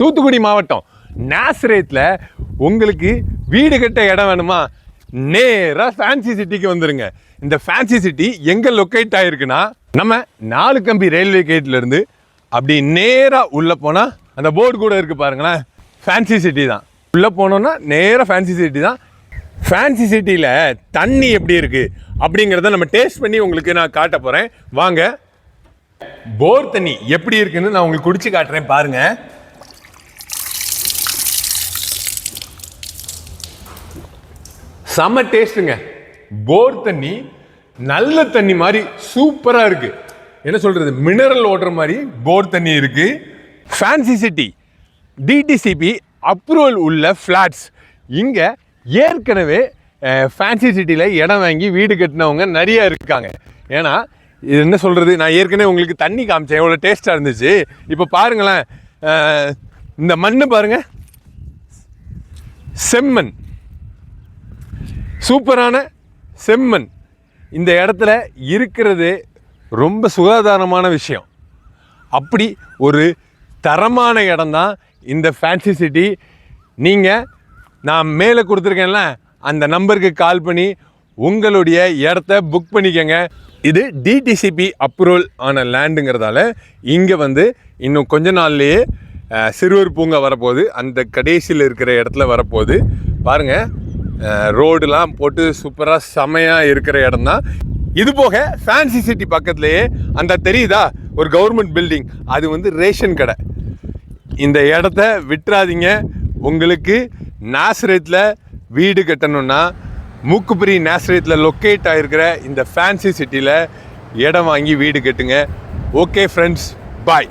தூத்துக்குடி மாவட்டம் நேசரேத்தில் உங்களுக்கு வீடு கட்ட இடம் வேணுமா? நேராக ஃபேன்சி சிட்டிக்கு வந்துடுங்க இந்த ஃபேன்சி சிட்டி எங்கே லொக்கேட் ஆகிருக்குன்னா நம்ம நாலு கம்பி ரயில்வே கேட்லேருந்து அப்படி நேராக உள்ளே போனால் அந்த போர்டு கூட இருக்குது பாருங்களேன். ஃபேன்சி சிட்டி தான். உள்ளே போனோன்னா நேராக ஃபேன்சி சிட்டி தான். ஃபேன்சி சிட்டியில் தண்ணி எப்படி இருக்குது அப்படிங்கிறத நம்ம டேஸ்ட் பண்ணி உங்களுக்கு நான் காட்ட போகிறேன் வாங்க. போர் தண்ணி எப்படி இருக்குன்னு நான் உங்களுக்கு குடிச்சு காட்டுறேன் பாருங்கள் செம டேஸ்ட்டுங்க. போர் தண்ணி நல்ல தண்ணி மாதிரி சூப்பராக இருக்குது என்ன சொல்கிறது மினரல் ஓட்டுற மாதிரி போர் தண்ணி இருக்குது ஃபேன்சி சிட்டி டிடிசிபி அப்ரூவல் உள்ள ஃப்ளாட்ஸ் இங்கே ஏற்கனவே ஃபேன்சி சிட்டியில் இடம் வாங்கி வீடு கட்டினவங்க நிறையா இருக்காங்க. ஏன்னா இது என்ன சொல்கிறது நான் ஏற்கனவே உங்களுக்கு தண்ணி காமிச்சேன். எவ்வளோ டேஸ்ட்டாக இருந்துச்சு. இப்போ பாருங்களேன். இந்த மண் பாருங்க. செம்மண். சூப்பரான செம்மண். இந்த இடத்துல இருக்கிறது ரொம்ப சுகாதாரமான விஷயம். அப்படி ஒரு தரமான இடம்தான் இந்த ஃபேன்சி சிட்டி நீங்கள் நான் மேலே கொடுத்துருக்கேன்ல அந்த நம்பருக்கு கால் பண்ணி உங்களுடைய இடத்த புக் பண்ணிக்கோங்க. இது டிடிசிபி அப்ரூவல் ஆன லேண்டுங்கிறதால இங்கே வந்து இன்னும் கொஞ்ச நாள்லேயே சிறுவர் பூங்கா வரப்போகுது. அந்த கடைசியில் இருக்கிற இடத்துல வரப்போகுது. பாருங்கள் ரோடுலாம் போட்டு சூப்பராக செமையாக இருக்கிற இடம் தான் இது போக ஃபேன்சி சிட்டி பக்கத்துலேயே அந்த தெரியுதா? ஒரு கவர்மெண்ட் பில்டிங் அது வந்து ரேஷன் கடை. இந்த இடத்த விட்டுறாதீங்க. உங்களுக்கு நாசரேத்தில் வீடு கட்டணும்னா மூக்குப்பிரி நாசரேத்தில் லொக்கேட் ஆகிருக்கிற இந்த ஃபேன்சி சிட்டியில் இடம் வாங்கி வீடு கட்டுங்க. Okay friends bye